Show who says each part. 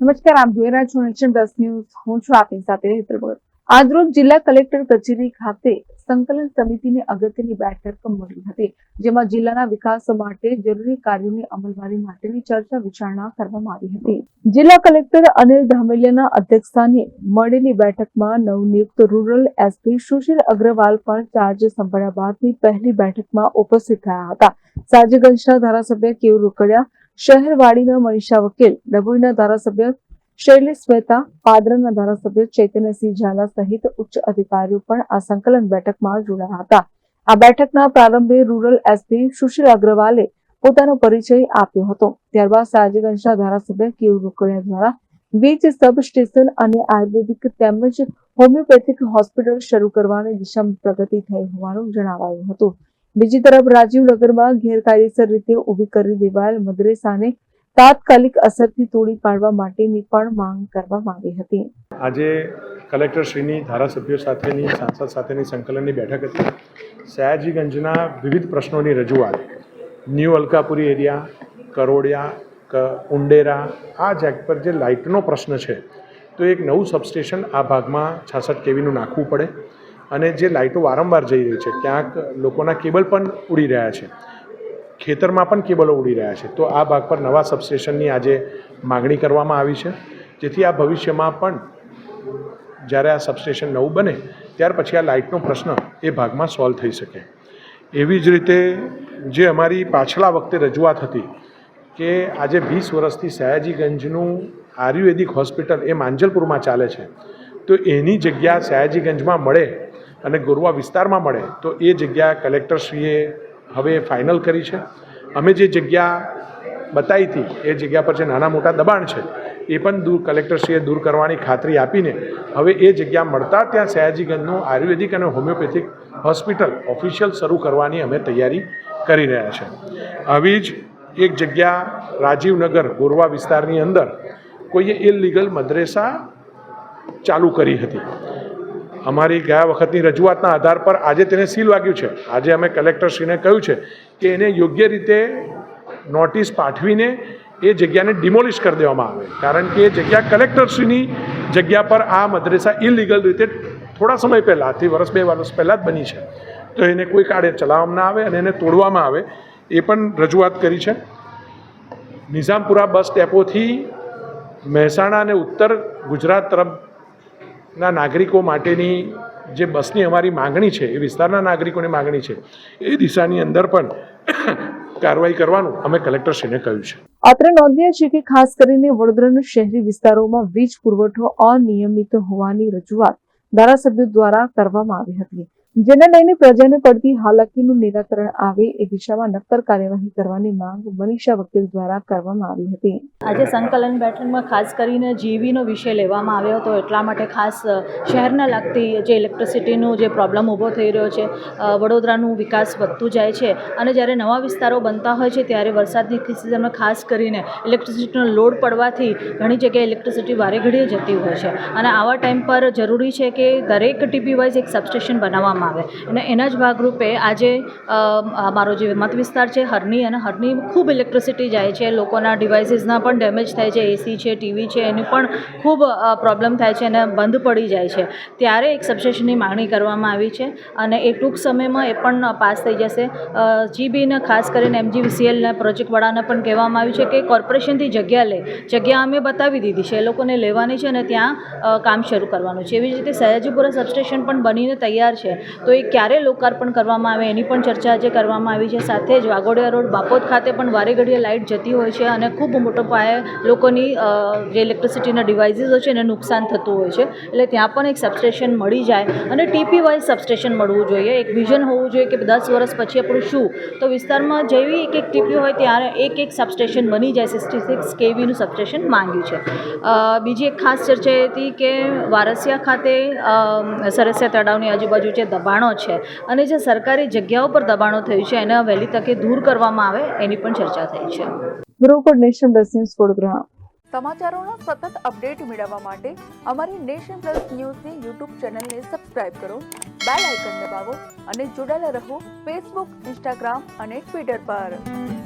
Speaker 1: નમસ્કાર, આપ જોઈ રહ્યા છો નેશન પ્લસ ન્યૂઝ. હું છું આપની સાથે હેતલ ભગત. આજરોજ જિલ્લા કલેક્ટર કચેરી ખાતે સંકલન સમિતિની અગત્યની બેઠક મળી હતી, જેમાં જિલ્લાના વિકાસ માટે જરૂરી કાર્યોની અમલવારી માટેની ચર્ચા વિચારણા કરવામાં આવી હતી. જિલ્લા કલેક્ટર અનિલ ધામેલિયાના અધ્યક્ષસ્થાને મળેલી બેઠકમાં નવનિયુક્ત રૂરલ એસપી સુશીલ અગ્રવાલ પણ ચાર્જ સંભાળ્યા બાદની પહેલી બેઠકમાં ઉપસ્થિત થયા હતા. સાજગંજના ધારાસભ્ય કેવ રોકડિયા શહેરવાડીના મનીષા વકીલ, ડભોઈના ધારાસભ્ય શૈલેષ મહેતા, પાદરના ધારાસભ્ય ચૈતન્યસિંહ ઝાલા સહિત ઉચ્ચ અધિકારીઓ પણ આ સંકલન બેઠકમાં જોડાયા હતા. આ બેઠકના પ્રારંભે રૂરલ એસપી સુશીલ અગ્રવાલે પોતાનો પરિચય આપ્યો હતો. ત્યારબાદ સાજગંજના ધારાસભ્ય કેવ રોકડિયા દ્વારા વીજ સબ અને આયુર્વેદિક તેમજ હોમિયોપેથિક હોસ્પિટલ શરૂ કરવાની દિશામાં પ્રગતિ થઈ હોવાનું જણાવાયું હતું. બીજી તરફ રાજીવનગરમાં ગેરકાયદેસર રીતે ઊભી કરી દેવાયેલ મદ્રેસાને તાત્કાલિક અસરથી તોડી પાડવા માટેની પણ માંગ કરવામાં આવી હતી.
Speaker 2: આજે કલેક્ટરશ્રીની ધારાસભ્યો સાથેની, સાંસદ સાથેની સંકલનની બેઠક હતી. સયાજીગંજના વિવિધ પ્રશ્નોની રજૂઆત, ન્યૂ અલકાપુરી એરિયા, કરોડિયા ઉંડેરા, આ જેક પર જે લાઇટનો પ્રશ્ન છે, તો એક નવું સબસ્ટેશન આ ભાગમાં છાસઠ કેવીનું નાખવું પડે. અને જે લાઇટો વારંવાર જઈ રહી છે, ક્યાંક લોકોના કેબલ પણ ઉડી રહ્યા છે. ખેતરમાં પણ કેબલો ઉડી રહ્યા છે. તો આ ભાગ પર નવા સબસ્ટેશનની આજે માગણી કરવામાં આવી છે. જેથી આ ભવિષ્યમાં પણ જ્યારે આ સબસ્ટેશન નવું બને, ત્યાર પછી આ લાઇટનો પ્રશ્ન એ ભાગમાં સોલ્વ થઈ શકે. એવી જ રીતે જે અમારી પાછલા વખતે રજૂઆત હતી કે આજે વીસ વર્ષથી સયાજીગંજનું આયુર્વેદિક હોસ્પિટલ એ માંજલપુરમાં ચાલે છે. તો એની જગ્યા સયાજીગંજમાં મળે અને ગોરવા વિસ્તારમાં મળે, તો એ જગ્યા કલેક્ટરશ્રીએ હવે ફાઇનલ કરી છે. અમે જે જગ્યા બતાવી હતી, એ જગ્યા પર જે નાના મોટા દબાણ છે, એ પણ દૂર કલેક્ટરશ્રીએ દૂર કરવાની ખાતરી આપીને હવે એ જગ્યા મળતા ત્યાં સયાજીગંજનું આયુર્વેદિક અને હોમિયોપેથિક હોસ્પિટલ ઓફિશિયલ શરૂ કરવાની અમે તૈયારી કરી રહ્યા છે. આવી જ એક જગ્યા રાજીવનગર ગોરવા વિસ્તારની અંદર કોઈએ ઇલીગલ મદ્રેસા ચાલુ કરી હતી. અમારી ગયા વખતની રજૂઆતના આધાર પર આજે તેને સીલ વાગ્યું છે. આજે અમે કલેક્ટરશ્રીને કહ્યું છે કે એને યોગ્ય રીતે નોટિસ પાઠવીને એ જગ્યાને ડિમોલિશ કરી દેવામાં આવે. કારણ કે એ જગ્યા કલેક્ટરશ્રીની જગ્યા પર આ મદ્રેસા ઇલીગલ રીતે થોડા સમય પહેલાં, આથી વર્ષ બે વર્ષ પહેલાં જ બની છે. તો એને કોઈ કાળે ચલાવવામાં આવે અને એને તોડવામાં આવે એ પણ રજૂઆત કરી છે. નિઝામપુરા બસ ડેપોથી મહેસાણા અને ઉત્તર ગુજરાત તરફના નાગરિકો માટેની જે બસની અમારી માગણી છે, એ વિસ્તારના નાગરિકોની માગણી છે, એ દિશાની અંદર પણ કાર્યવાહી કરવાનું અમે કલેક્ટરશ્રીને કહ્યું છે.
Speaker 1: અત્રે નોંધનીય છે કે ખાસ કરીને વડોદરાના શહેરી વિસ્તારોમાં વીજ પુરવઠો અનિયમિત હોવાની રજૂઆત ધારાસભ્યો દ્વારા કરવામાં આવી હતી. જેને લઈને પ્રજાને પડતી હાલાકીનું નિરાકરણ આવે એ દિશામાં નક્કર કાર્યવાહી કરવાની માંગ મનીષા વકીલ દ્વારા કરવામાં આવી હતી.
Speaker 3: આજે સંકલન બેઠકમાં ખાસ કરીને જીવીનો વિષય લેવામાં આવ્યો હતો, એટલા માટે ખાસ શહેરના લાગતી જે ઇલેક્ટ્રિસિટીનો જે પ્રોબ્લેમ ઊભો થઈ રહ્યો છે વડોદરાનું વિકાસ વધતું જાય છે અને જ્યારે નવા વિસ્તારો બનતા હોય છે ત્યારે વરસાદની સિઝનમાં ખાસ કરીને ઇલેક્ટ્રિસિટીનો લોડ પડવાથી ઘણી જગ્યાએ ઇલેક્ટ્રિસિટી વારે ઘડીએ જતી હોય છે. અને આવા ટાઈમ પર જરૂરી છે કે દરેક ટીપી વાઇઝ એક સબસ્ટેશન બનાવવામાં આવે. અને એના જ ભાગરૂપે આજે મારો જે મત વિસ્તાર છે, હરની, અને હરની ખૂબ ઇલેક્ટ્રિસિટી જાય છે, લોકોના ડિવાઇસીસના પણ ડેમેજ થાય છે, એસી છે, ટીવી છે, એની પણ ખૂબ પ્રોબ્લેમ થાય છે અને બંધ પડી જાય છે. ત્યારે એક સબસ્ટેશનની માંગણી કરવામાં આવી છે અને એ ટૂંક સમયમાં એ પણ પાસ થઈ જશે. જીબીને ખાસ કરીને એમજીવીસીએલના પ્રોજેક્ટવાળાને પણ કહેવામાં આવ્યું છે કે કોર્પોરેશનથી જગ્યા લે. જગ્યા અમે બતાવી દીધી છે, એ લોકોને લેવાની છે અને ત્યાં કામ શરૂ કરવાનું છે. એવી જ રીતે સયાજીપુરા સબસ્ટેશન પણ બનીને તૈયાર છે. તો એ ક્યારે લોકાર્પણ કરવામાં આવે એની પણ ચર્ચા આજે કરવામાં આવી છે. સાથે જ વાઘોડિયા રોડ બાપોદ ખાતે પણ વારે ઘડીએ લાઇટ જતી હોય છે અને ખૂબ મોટો પાયે લોકોની જે ઇલેક્ટ્રિસિટીના ડિવાઇસીસ છે એને નુકસાન થતું હોય છે. એટલે ત્યાં પણ એક સબસ્ટેશન મળી જાય અને ટીપી વાઇઝ સબસ્ટેશન મળવું જોઈએ. એક વિઝન હોવું જોઈએ કે દસ વર્ષ પછી આપણું શું? તો વિસ્તારમાં જેવી એક એક ટીપી હોય ત્યારે એક એક સબસ્ટેશન બની જાય. સિક્સટી સિક્સ કેવીનું સબસ્ટેશન માંગ્યું છે. બીજી એક ખાસ ચર્ચા હતી કે વારસિયા ખાતે સરસિયા તળાવની આજુબાજુ જે દબાણો છે. અને જે સરકારી જગ્યાઓ પર દબાણો થયું છે એને વહેલી તકે દૂર કરવામાં આવે એની પણ ચર્ચા થઈ છે.
Speaker 1: Bureau nation plus news Vadodara
Speaker 4: સમાચારોનો સતત અપડેટ મેળવવા માટે અમારી નેશન પ્લસ ન્યૂઝની યુટ્યુબ ચેનલને સબસ્ક્રાઇબ કરો બેલ આઇકન દબાવો અને જોડાયેલા રહો ફેસબુક ઇન્સ્ટાગ્રામ અને ટ્વિટર પર.